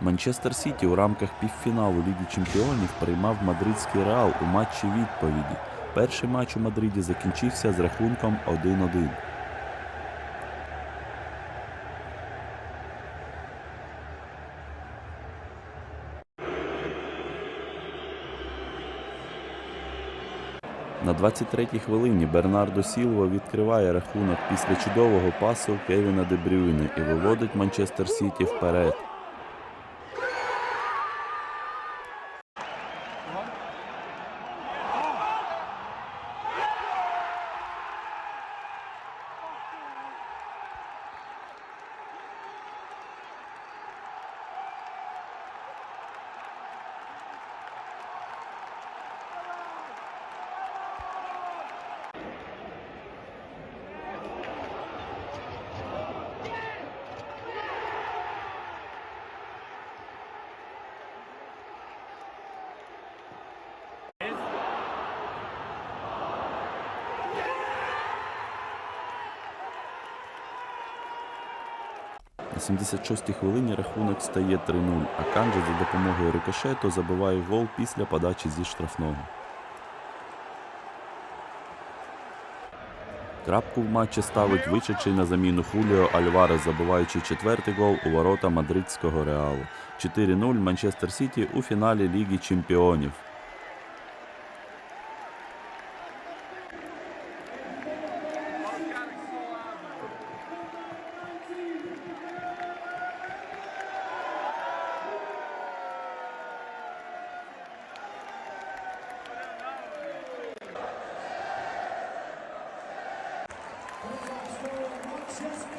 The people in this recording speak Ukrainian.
Манчестер Сіті у рамках півфіналу Ліги Чемпіонів приймав мадридський реал у матчі відповіді. Перший матч у Мадриді закінчився з рахунком 1-1. На 23-й хвилині Бернардо Сілва відкриває рахунок після чудового пасу Кевіна Де і виводить Манчестер Сіті вперед. Come. На 76-й хвилині рахунок стає 3-0, а Канджа за допомогою рикошету забиває гол після подачі зі штрафного. Крапку в матчі ставить вичачий на заміну Хуліо Альварес, забиваючи четвертий гол у ворота мадридського реалу. 4-0 Манчестер Сіті у фіналі Ліги Чемпіонів. Manchester.